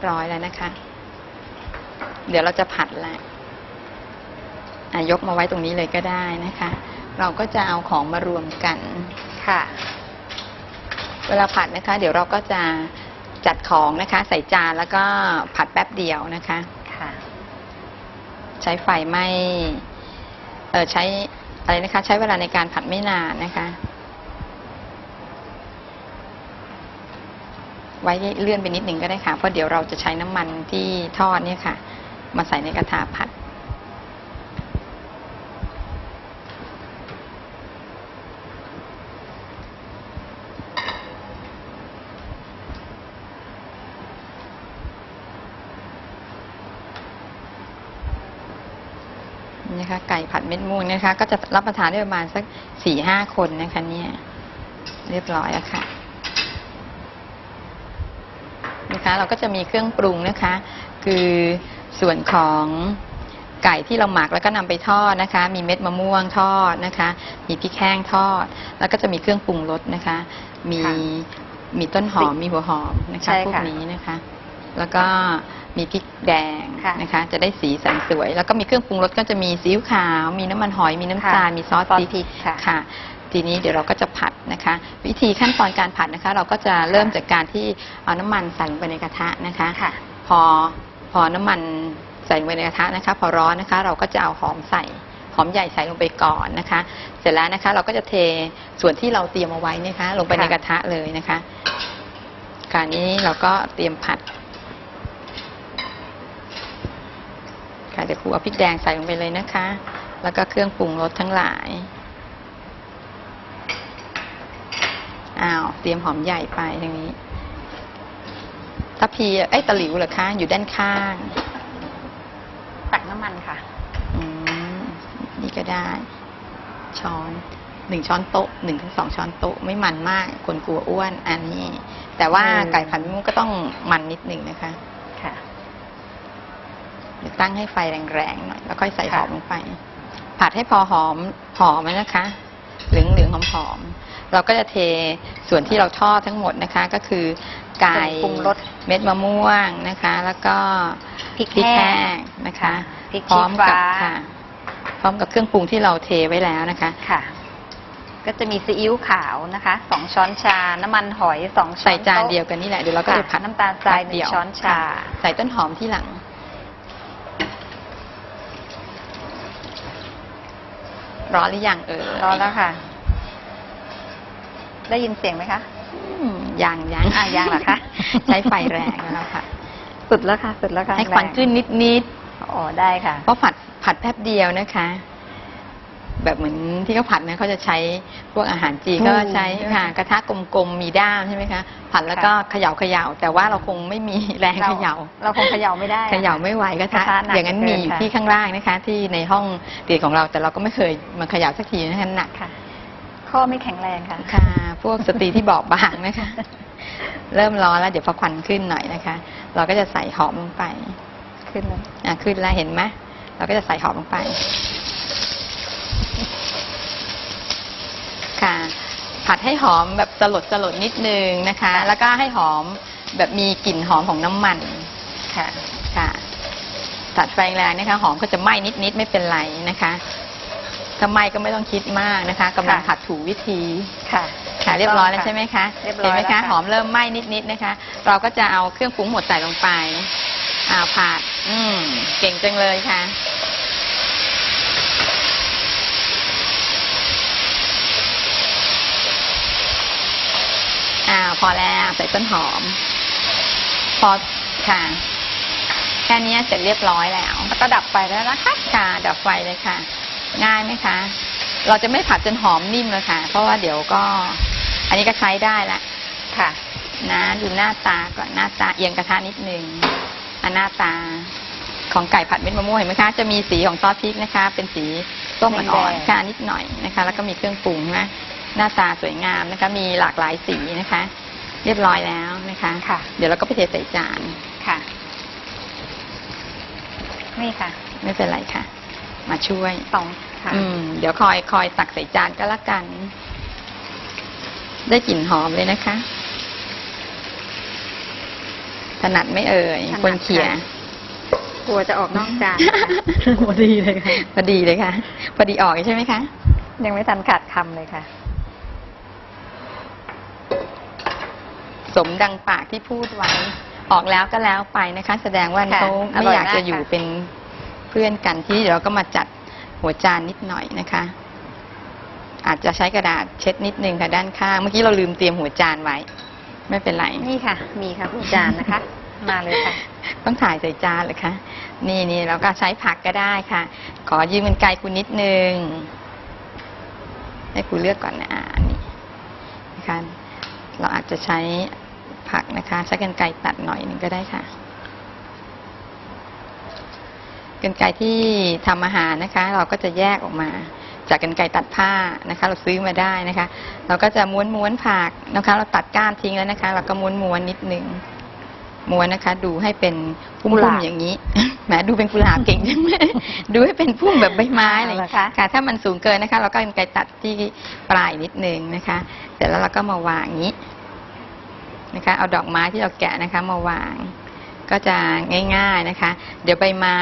เสร็จเรียบร้อยแล้วนะคะ เดี๋ยวเราจะผัดละอะยกมาไว้ตรงนี้เลยก็ได้นะคะ เราก็จะเอาของมารวมกันค่ะ เวลาผัดนะคะ เดี๋ยวเราก็จะจัดของนะคะ ใส่จานแล้วก็ผัดแป๊บเดียวนะคะค่ะ ใช้ไฟไม่ เออใช้อะไรนะคะ ใช้เวลาในการผัดไม่นานนะคะ ไว้เลื่อนไปนิดหนึ่งก็ได้ค่ะ เพราะเดี๋ยวเราจะใช้น้ำมันที่ทอดเนี่ยค่ะ มาใส่ในกระทะผัดนี่นะคะ ไก่ผัดเม็ดม่วงนะคะ ก็จะรับประทานได้ประมาณสักสี่ห้าคนนะคะเนี่ย เรียบร้อยแล้วค่ะ นะคะ เราก็จะมีเครื่องปรุงนะคะ คือส่วนของไก่ที่เราหมักแล้วก็นำไปทอดนะคะ มีเม็ดมะม่วงทอดนะคะ มีพริกแห้งทอด แล้วก็จะมีเครื่องปรุงรสนะคะ มีค่ะมีต้นหอมมีหัวหอมนะใช่คะค่ะพวกนี้นะคะ แล้วก็มีพริกแดงค่ะนะคะ จะได้สีสันสวย แล้วก็มีเครื่องปรุงรสก็จะมีซีอิ๊วขาว มีน้ำมันหอย มีน้ำตาลค่ะมีซอสซอสพริกพริกค่ะค่ะ ทีนี้เดี๋ยวเราก็จะผัดนะคะ วิธีขั้นตอนการผัดนะคะ เราก็จะเริ่มจากการที่เอาน้ำมันใส่ลงไปในกระทะนะคะ ค่ะพอพอน้ำมันใส่ลงไปในกระทะนะคะ พอร้อนนะคะ เราก็จะเอาหอมใส่หอมใหญ่ใส่ลงไปก่อนนะคะ เสร็จแล้วนะคะ เราก็จะเทส่วนที่เราเตรียมเอาไว้นะคะ ลงไปในค่ะกระทะเลยนะคะการนี้เราก็เตรียมผัดค่ะเดี๋ยวครูเอาพริกแดงใส่ลงไปเลยนะคะ แล้วก็เครื่องปรุงรสทั้งหลาย อ้าวเตรียมหอมใหญ่ไปทางนี้ถ้าพีเอ้ยตะหลิวเหรอคะ อยู่ด้านข้าง ตักน้ำมันค่ะอืมนี่ก็ได้ ช้อนหนึ่งช้อนโต๊ะหนึ่งถึงสองช้อนโต๊ะไม่มันมาก คนกลัวอ้วนอันนี้ แต่ว่าอืมไก่ผัดมุ้งก็ต้องมันนิดหนึ่งนะคะ ค่ะเดี๋ยวตั้งให้ไฟแรงๆหน่อยแล้วค่อยใส่หค่ะอมลงไป ผัดให้พอหอมหอมนะคะ เหลืองเหลืองๆหอมๆ เราก็จะเทส่วนที่เราทอดทั้งหมดนะคะ ก็คือไก่ปรุงรสเม็ดมะม่วงนะคะ แล้วก็พริกพริกแห้แห้งงนะคะพริกพร้อมชี้กับฟ้าค่ะ พร้อมกับเครื่องปรุงที่เราเทไว้แล้วนะคะค่ะ ก็จะมีซีอิ๊วขาวนะคะสองช้อนชา น้ำมันหอยสองช้อนใส่จานโต๊ะเดียวกันนี่แหละเดี๋ยวเราก็ค่ะจะผัดน้ำตาลทรายหแป๊บนึ่เดีงยวช้อนชาค่ะใส่ต้นหอมที่หลังร้อนหรือยังเออร้อนแล้วค่ะ ได้ยินเสียงไหมคะอืมยังยังอะยังเหรอคะ ใช้ไฟแรงแล้วค่ะ สุดแล้วค่ะ สุดแล้วค่ะให้ควันขึ้นนิดนิดอ๋อได้ค่ะ ๆเพราะผัดผัดแป๊บเดียวนะคะ แบบเหมือนที่เขาผัดนะเขาจะใช้พวกอาหารจีนอืมก็ใช้ค่ะกระทะกลมๆมีด้ามใช่ไหมคะ ผัดแล้วก็เขย่าเขย่าแต่ว่าเราคงไม่มีแรงเขย่า เราคงเขย่าไม่ได้เขย่าไม่ไหวกระทะกระทะหนักอย่างนั้นมีอยู่เกินค่ะ ที่ข้างล่างนะคะ ที่ในห้องเรียนของเราแต่เราก็ไม่เคยมาเขย่าสักทีนะคะหนัก ค่ะ ข้อไม่แข็งแรงค่ะ ค่ะ พวกสตรีที่บอบบางนะคะ เริ่มร้อนแล้วเดี๋ยวพอควันขึ้นหน่อยนะคะ เราก็จะใส่หอมลงไป ขึ้นเลยอะขึ้นแล้วเห็นไหมเราก็จะใส่หอมลงไป ค่ะ ผัดให้หอมแบบสลดสลดนิดนึงนะคะ แล้วก็ให้หอมแบบมีกลิ่นหอมของน้ำมัน ค่ะ ค่ะตัดไฟแรงนะคะ หอมก็จะไหม้นิดๆไม่เป็นไรนะคะ ถ้าไหม้ก็ไม่ต้องคิดมากนะคะกำลังค่ะผัดถูกวิธี ค่ะ ค่ะเรียบร้อยแล้วใช่ไหมคะเรียบร้อยเห็นไหมแล้วคะค่ะ หอมเริ่มไหม้นิดๆนะคะ เราก็จะเอาเครื่องปรุงหมดใส่ลงไปอ่าผัดอืมเก่งจังเลยค่ะ อ่าพอแล้วใส่ต้นหอม พอค่ะแค่นี้เสร็จเรียบร้อยแล้ว แล้วก็ดับไฟแล้วนะคะ ค่ะดับไฟเลยค่ะ ง่ายไหมคะ เราจะไม่ผัดจนหอมนิ่มเลยค่ะ เพราะว่าเดี๋ยวก็ อันนี้ก็ใช้ได้ละค่ะ นะดูหน้าตาก่อนหน้าตาเอียงกระทะนิดนึงอันหน้าตาของไก่ผัดเม็ดมะม่วงเห็นไหมคะจะมีสีของซอสพริกนะคะ เป็นสีส้มอ่อนแดงๆค่ะนิดหน่อยนะคะ แล้วก็มีเครื่องปรุงนะหน้าตาสวยงามนะคะ มีหลากหลายสีนะคะ เรียบร้อยแล้วนะคะค่ะ เดี๋ยวเราก็ไปเทใส่จานค่ะ นี่ค่ะ ไม่เป็นไรค่ะ มาช่วยสองค่ะอืมเดี๋ยวคอยคอยตักใส่จานก็แล้วกัน ได้กลิ่นหอมเลยนะคะ ถนัดไหม่เอ่ยถนัดคนเขี่ย ค่ะ กลัวจะออกนอกจาน พอดีเลยค่ะ พอดีเลยค่ะ พอดีออกใช่ไหมคะ ยังไม่ทันขาดคำเลยค่ะ สมดังปากที่พูดไว้ ออกแล้วก็แล้วไปนะคะ แสดงว่าค่ะเขาอไม่ร่อยอยากจะมากอยู่ค่ะ เป็น เพื่อนกันที่เดี๋ยวเราก็มาจัดหัวจานนิดหน่อยนะคะ อาจจะใช้กระดาษเช็ดนิดนึงค่ะด้านข้างเมื่อกี้เราลืมเตรียมหัวจานไว้ ไม่เป็นไรนี่ค่ะ มีค่ะผู้จานนะคะ มาเลยค่ะ ต้องถ่ายใส่จานเลยคะนี่นี่เราก็ใช้ผักก็ได้ค่ะ ขอยืมกันไกลคุณนิดนึงให้คุณเลือกก่อนนะอ่าอันนี้นะคะเราอาจจะใช้ผักนะคะ ใช้กันไกรตัดหน่อยหนึ่งก็ได้ค่ะ กันไกรที่ทำอาหารนะคะ เราก็จะแยกออกมา จากกันไกรตัดผ้านะคะ เราซื้อมาได้นะคะ เราก็จะม้วนม้วนๆผักนะคะ เราตัดก้านทิ้งแล้วนะคะ เราก็ม้วนม้วนๆนิดนึงม้วนนะคะ ดูให้เป็นพุ่กุหลามบๆอย่างนี้แหมดูเป็นกุหลาบเก่งจังเลยดูให้เป็นพุ่มแบบใบไม้อะไรอย่างเอาเงี้ยเหรอคะค่ะ ถ้ามันสูงเกินนะคะ เราก็กันไกรตัดที่ปลายนิดนึงนะคะ เสร็จแล้วเราก็มาวางอย่างนี้นะคะ เอาดอกไม้ที่เราแกะนะคะ มาวาง ก็จะง่าย ๆนะคะ เดี๋ยวใบไม้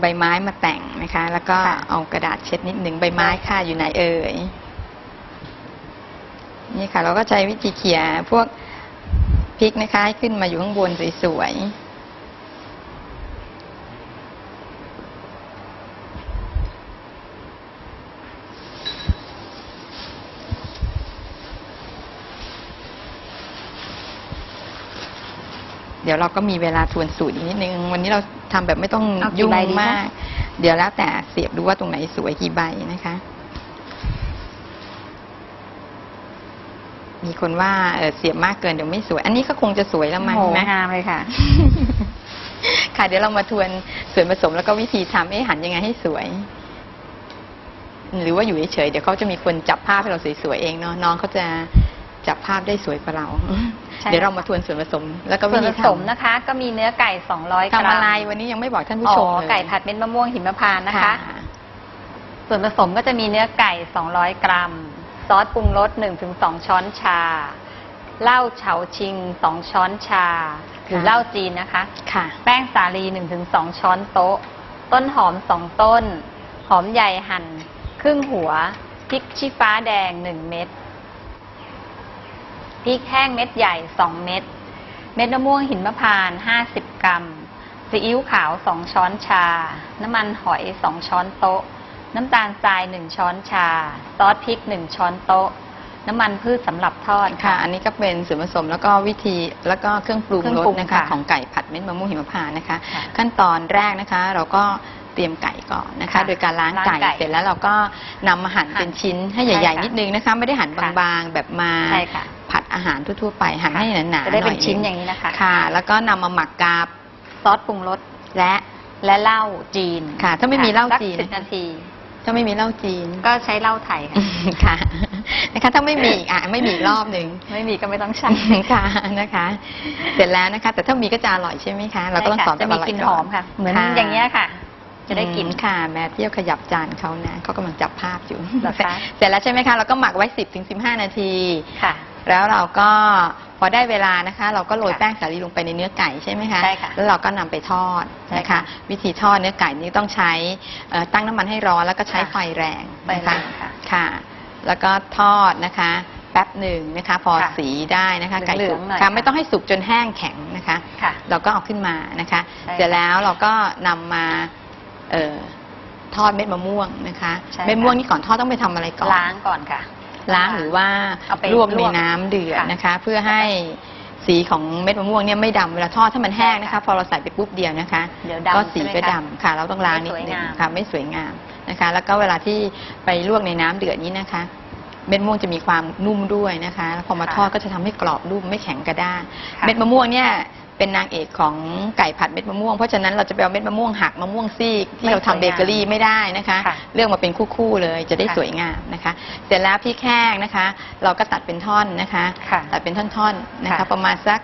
ใบไม้มาแต่งนะคะ แล้วก็ค่ะเอากระดาษเช็ดนิดหนึ่งใบไม้ค่ะอยู่ไหนเอ่ยนี่ค่ะ เราก็ใช้วิธีเขี่ยพวกพริกนะคะให้ขึ้นมาอยู่ข้างบนสวยๆเดี๋ยวเราก็มีเวลาทวนสูตรอีกนิดนึง วันนี้เราทำแบบไม่ต้องเอากี่ยุ่งใบดีคะ มาก เดี๋ยวแล้วแต่เสียบดูว่าตรงไหนสวยกี่ใบนะคะ มีคนว่าเออเสียบมากเกินเดี๋ยวไม่สวย อันนี้ก็คงจะสวยแล้วมั้งโอ้โหไหมงามเลยค่ะ ค่ะเดี๋ยวเรามาทวนส่วนผสมแล้วก็วิธีทำให้หันยังไงให้สวย หรือว่าอยู่เฉยๆเดี๋ยวเขาจะมีคนจับภาพให้เราสวยๆเองเนาะน้องเขาจะ จับภาพได้สวยกว่าเรา ใช่ เดี๋ยวเรามาทวนส่วนผสม แล้วก็ส่วิวนธีผทสมนะคะ ก็มีเนื้อไก่ 200กำรัมทำอะไรวันนี้ยังไม่บอกท่านผู้อ๋ชอมเลยไก่ผัดเม็ดมะม่วงหิมพานต์นะคะ ส่วนผสมก็จะมีเนื้อไก่ 200 กรัม ซอสปรุงรส 1-2 ช้อนชา เหล้าเฉาชิง 2 ช้อนชา หรือเหล้าจีนนะคะ ค่ะ แป้งสาลี 1-2 ช้อนโต๊ะ ต้นหอม 2 ต้น หอมใหญ่หั่น ครึ่งหัว พริกชี้ฟ้าแดง 1 เม็ด พริกแห้งเม็ดใหญ่ 2 เม็ด เม็ดมะม่วงหินมะพานต์50 กรัม ซีอิ๊วขาว 2 ช้อนชา น้ำมันหอย 2 ช้อนโต๊ะ น้ำตาลทราย 1 ช้อนชา ซอสพริก 1 ช้อนโต๊ะ น้ำมันพืชสำหรับทอดค่ะ อันนี้ก็เป็นส่วนผสมแล้วก็วิธีแล้วก็เครื่องปรุงเครื่องรสปรุงนะคะค่ะของไก่ผัดเม็ดมะม่วงหิมพานต์นะคะค่ะขั้นตอนแรกนะคะ เราก็เตรียมไก่ก่อนนะคะค่ะโดยการล้างล้างไก่ไก่เสร็จแล้วเราก็นำมาหั่นหั่นเป็นชิ้นให้ใช่ใหญ่ค่ะๆนิดนึงนะคะ ไม่ได้หั่นค่ะบางๆแบบมาใช่ค่ะผัด อาหารทั่วๆไปหั่นให้หนาๆจะได้เป็นหอยชิ้นหอย่างนี้นะคะค่ะ แล้วก็นำมาหมักกับซอสปรุงรสและและเหล้าจีนค่ะ ถ้าไม่มีเหล้าจีนสิบนาทีถ้าไม่มีเหล้าจีน ก็ใช้เหล้าไทยค่ะค่ะนะคะถ้าไม่มีอีกอะไม่มีอีกรอบหนึ่งไม่มีก็ไม่ต้องใช้ค่ะนะคะ เสร็จแล้วนะคะ แต่ถ้ามีก็จะอร่อยใช่ไหมคะเราก็ต้องใช่สค่ะอนแบจะบมีอร่อยกลิ่นก่หอมค่ะ เหมือนอย่างเงี้ยค่ะ จะได้กลิ่นอืมค่ะ แม่เที่ยวขยับจานเขานะเขากำลังจับภาพอยู่เหรอคะเสร็จแล้วใช่ไหมคะเราก็หมักไว้ 10ถึง15 นาทีค่ะ แล้วเราก็พอได้เวลานะคะ เราก็โรยค่ะแป้งสาลีลงไปในเนื้อไก่ใช่ไหมคะใช่ค่ะแล้วเราก็นำไปทอดใช่นะคะค่ะวิธีทอดเนื้อไก่นี้ต้องใช้เอ่อตั้งน้ำมันให้ร้อนแล้วก็ใช้ค่ะไฟแรงไฟนะแรคะงค่ะค่ะ แล้วก็ทอดนะคะแป๊บหนึ่งนะคะ พอค่ะสีได้นะคะไก่เหลืสุอกงๆหน่อยค่ะค่ะไม่ต้องให้สุกจนแห้งแข็งนะคะค่ะเราก็เอาขึ้นมานะคะใช่ค่ะเสร็จแล้วเราก็นำมาเอ่อทอดเม็ดมะม่วงนะคะใช่ค่ะเม็ดมะม่วงนี่ก่อนทอดต้องไปทำอะไรก่อนล้างก่อนค่ะ ล้างหรือว่าเอาไปลวกลในวกน้ำเดือดค่ะ นะคะ เพื่อให้สีของเม็ดมะม่วงเนี่ยไม่ดำเวลาทอดถ้ามันแห้งนะใช่คะค่ะพอเราใส่ไปปุ๊บเดียวนะคะ เดี๋ยวดำก็สีใช่ไหมก็คะดำค่ะ เราต้องล้างนิดไม่สวยนึงงาม ค่ะ ไม่สวยงามนะคะ แล้วก็เวลาที่ไปลวกในน้ำเดือดนี้นะคะ เม็ดมะม่วงจะมีความนุ่มด้วยนะคะแล้วพอมาค่ะทอดก็จะทำให้กรอบนุ่มไม่แข็งกระด้างค่ะเม็ดมะม่วงเนี่ยเป็นนางเอกของไก่ผัดเม็ดมะม่วง เพราะฉะนั้นเราจะไปเอาเม็ดมะม่วงหักมะม่วงซีกที่ไม่เราทำสวยงามเบเกอรี่ไม่ได้นะคะค่ะเลือกมาเป็นคู่ๆเลยจะได้ค่ะสวยงามนะคะ เสร็จแล้วพริกแห้งนะคะ เราก็ตัดเป็นท่อนนะคะค่ะตัดเป็นท่อนๆนะคะค่ะประมาณสัก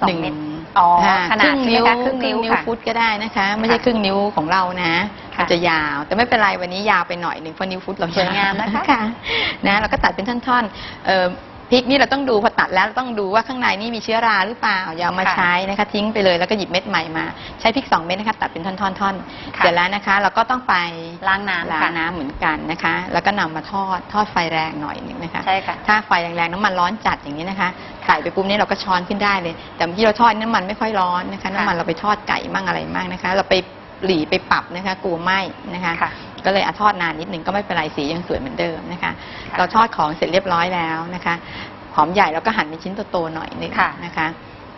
สองหนึ่ง เม็ดอ๋อค่ะขนาดครึ่งนิ้วใช่ไหมคะครึ่งนิ้วค่ะ ฟุตก็ได้นะคะ ไม่ใช่ค่ะครึ่งนิ้วของเรานะค่ะมันจะยาว แต่ไม่เป็นไรวันนี้ยาวไปหน่อยหนึ่งเพราะนิ้วฟุตเราสวยงามนะคะ ค่ะนะเราก็ตัดเป็นท่อนๆเอ่อ พริกนี่เราต้องดูพอตัดแล้วเราต้องดูว่าข้างในนี่มีเชื้อราหรือเปล่าอย่าเอามาค่ะใช้นะคะทิ้งไปเลยแล้วก็หยิบเม็ดใหม่มา ใช้พริกสองเม็ดนะคะตัดเป็นท่อนๆๆค่ะ เสร็จแล้วนะคะ เราก็ต้องไปล้างน้ำล้างค่ะน้ำเหมือนกันนะคะ แล้วก็นำมาทอดทอดไฟแรงหน่อยหนึงนะคะ ใช่ค่ะ ถ้าไฟแรงๆน้ำมันร้อนจัดอย่างนี้นะคะใส่ไปปุ๊บนี่เราก็ช้อนขึ้นได้เลย แต่เมื่อกี้เราทอดน้ำมันไม่ค่อยร้อนนะคะ น้ำมันเราไปทอดไก่มั่งอะไรมั่งนะคะ เราไปหลีไปปรับนะคะกลัวไหม้นะคะ ค่ะ ก็เลยอะทอดนานนิดหนึ่งก็ไม่เป็นไรสียังสวยเหมือนเดิมนะคะค่ะเราทอดของเสร็จเรียบร้อยแล้วนะคะหอมใหญ่เราก็หั่นเป็นชิ้นโตๆหน่อยหนึงค่ะนะคะ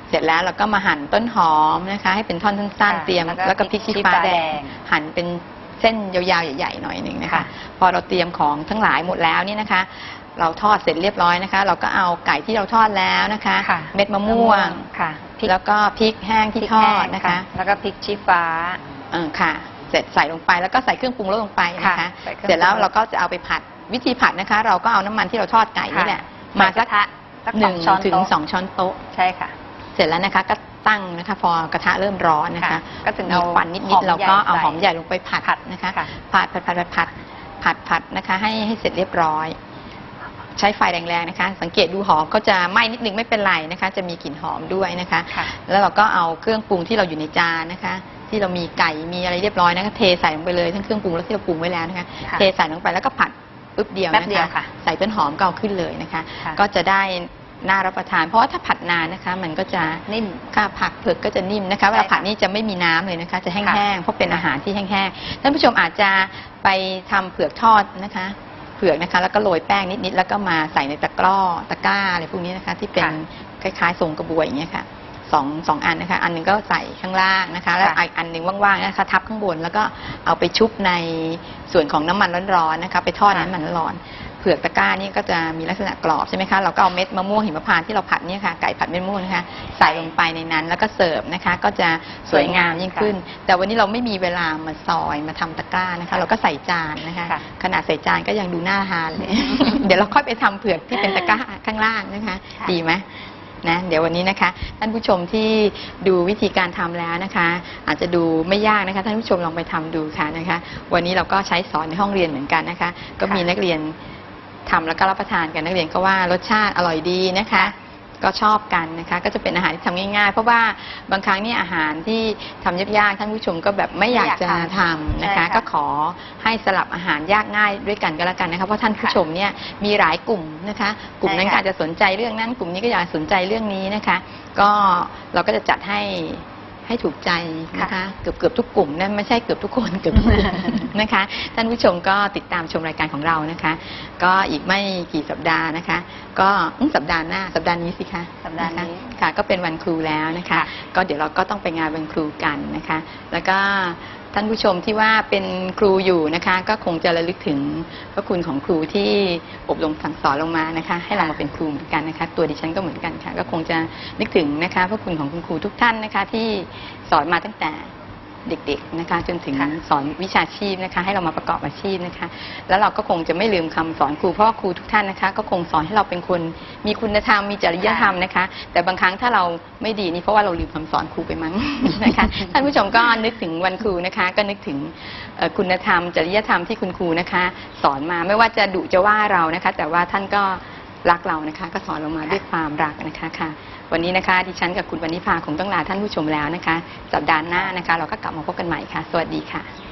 เสร็จแล้วเราก็มาหั่นต้นหอมนะคะ ให้เป็นท่อนสั้นค่ะๆเตรียมแล้วก็แล้วก็พริกชี้พริกฟ้าชี้ฟ้าแดแดงงหั่นเป็นเส้นยาวๆใหญ่ๆหน่อยหนึ่งนะคะค่ะพอเราเตรียมของทั้งหลายหมดแล้วนี่นะคะ เราทอดเสร็จเรียบร้อยนะคะ เราก็เอาไก่ที่เราทอดแล้วนะคะค่ะเม็ดมะม่วงค่ะพริกแล้วก็พริกแห้งที่พริกทอแห้ดงนะคะ แล้วก็พริกชี้ฟ้าเออค่ะ เสร็จใส่ลงไปแล้วก็ใส่เครื่องปรุงรสลงไปนะคะค่ะใส่เครื่องเสร็จแล้วปรุงรสเราก็จะเอาไปผัดวิธีผัดนะคะ เราก็เอาน้ำมันที่เราทอดไก่นี่แหละมาใส่กสัระกทะสักหสอนึ่งงช้อนถึงโต๊ะ สองช้อนโต๊ะ ใช่ค่ะ เสร็จแล้วนะคะก็ตั้งนะคะพอกระทะเริ่มร้อนนะคะค่ะก็ถึงมีเอาควันนิหอดมๆเราก็เอาใหญ่หอมใหญ่ลงไปผัดผัดนะคะค่ะ ผัดผัดผัดผัดผัดผัดผัดนะคะให้ให้เสร็จเรียบร้อย ใช้ไฟแรงๆนะคะ สังเกตดูหอมก็จะไหม้นิดนึงไม่เป็นไรนะคะ จะมีกลิ่นหอมด้วยนะคะ ค่ะ แล้วเราก็เอาเครื่องปรุงที่เราอยู่ในจานนะคะ ที่เรามีไก่มีอะไรเรียบร้อยนะคะเทใส่ลงไปเลยทั้งเครื่องปรุงแล้วที่เราปรุงไว้แล้วนะคะค่ะเทใส่ลงไปแล้วก็ผัดปุ๊บเดียวแป๊บนะเดียวคะค่ะใส่ต้นหอมก็เอาขึ้นเลยนะคะ ค่ะ ก็จะได้น่ารับประทาน เพราะว่าถ้าผัดนานนะคะ มันก็จะนิ่ม ค่ะผักเผือกก็จะนิ่มนะคะเวลาใช่ค่ะผัดนี่จะไม่มีน้ำเลยนะคะ จะแห้ค่ะงๆเพราะเป็นอาหารที่แห้งๆท่านผู้ชมอาจจะไปทำเผือกทอดนะคะ เผือกนะคะ แล้วก็โรยแป้งนิดๆแล้วก็มาใส่ในตะกร้อตะกร้าอะไรพวกนี้นะคะ ที่เป็นค่ะคล้ายๆทรงกระบวยอย่างเงี้ยค่ะ สองสองอันนะคะ อันหนึงก็ใส่ข้างล่างนะคะ แล้วค่ะอีกอันหนึ่งว่างๆนะคะทับข้างบนแล้วก็เอาไปชุบในส่วนของน้ำมันร้อนๆนะคะ ไปทอดค่ะ น้ำมันร้อนๆเผือกตะกร้านี่ก็จะมีลักษณะกรอบใช่ไหมคะเราก็เอาเม็ดมะม่วงหิมพานต์ที่เราผัดเนี่ยค่ะไก่ผัดเม็ดมะม่วงนะคะใส่ลงไปในนั้นแล้วก็เสิร์ฟนะคะ ก็จะสวยงามยิ่งขึ้น แต่วันนี้เราไม่มีเวลามาซอยมาทำตะกร้านะคะ เราก็ใส่จานนะคะ ค่ะ ขนาดใส่จานก็ยังดูน่าทานเลย เดี๋ยวเราค่อยไปทำเผือกที่เป็นตะกร้าข้างล่างนะคะ ค่ะ ดีไหม นะเดี๋ยววันนี้นะคะท่านผู้ชมที่ดูวิธีการทำแล้วนะคะ อาจจะดูไม่ยากนะคะท่านผู้ชมลองไปทำดูค่ะนะคะ วันนี้เราก็ใช้สอนในห้องเรียนเหมือนกันนะคะ ก็มีค่ะนักเรียนทำแล้วก็รับประทานกันนักเรียนก็ว่ารสชาติอร่อยดีนะคะ ก็ชอบกันนะคะก็จะเป็นอาหารที่ทำง่ายๆ เพราะว่าบางครั้งเนี่ยอาหารที่ทำยากๆท่านผู้ชมก็แบบไม่อยากจะไม่อยากทำทำนะคะ ใช่ค่ะก็ขอให้สลับอาหารยากง่ายด้วยกันก็แล้วกันนะคะเพราะท่านผู้ชมเนี่ยมีหลายกลุ่มนะคะ กลุ่มนั้นใช่ก็ค่ะอาจจะสนใจเรื่องนั้นกลุ่มนี้ก็อยากสนใจเรื่องนี้นะคะ ก็เราก็จะจัดให้ ให้ถูกใจนะคะเกือบเกือบทุกกลุ่มนะไม่ใช่เกือบทุกคนเกือบทุกกลุ่มนะคะ ท่านผู้ชมก็ติดตามชมรายการของเรานะคะ ก็อีกไม่กี่สัปดาห์นะคะ ก็อื้อสัปดาห์หน้าสัปดาห์นี้สิคะสัปดาห์นี้ะคะค่ะ ก็เป็นวันครูแล้วนะคะค่ะก็เดี๋ยวเราก็ต้องไปงานวันครูกันนะคะ แล้วก็ ท่านผู้ชมที่ว่าเป็นครูอยู่นะคะ ก็คงจะระลึกถึงพระคุณของครูที่อบรมสั่งสอนลงมานะคะ ให้เรามาเป็นครูเหมือนกันนะคะ ตัวดิฉันก็เหมือนกันค่ะ ก็คงจะนึกถึงนะคะพระคุณของคุณครูทุกท่านนะคะ ที่สอนมาตั้งแต่ เด็กๆนะคะจนถึงค่ะสอนวิชาชีพนะคะ ให้เรามาประกอบอาชีพนะคะ แล้วเราก็คงจะไม่ลืมคำสอนครูเพราะว่าครูทุกท่านนะคะ ก็คงสอนให้เราเป็นคนมีคุณธรรมมีจริยธรรมนะคะ แต่บางครั้งถ้าเราไม่ดีนี่เพราะว่าเราลืมคำสอนครูไปมั้ง นะคะท่านผู้ชมก็นึกถึงวันครูนะคะ ก็นึกถึงเอ่อคุณธรรม จริยธรรมที่คุณครูนะคะ สอนมาไม่ว่าจะดุจะว่าเรานะคะ แต่ว่าท่านก็รักเรานะคะ ก็สอนเรามาด้วยความรักนะคะค่ะ วันนี้นะคะดิฉันกับคุณวรรณิภาคงต้องลาท่านผู้ชมแล้วนะคะ สัปดาห์หน้านะคะ เราก็กลับมาพบกันใหม่ค่ะ สวัสดีค่ะ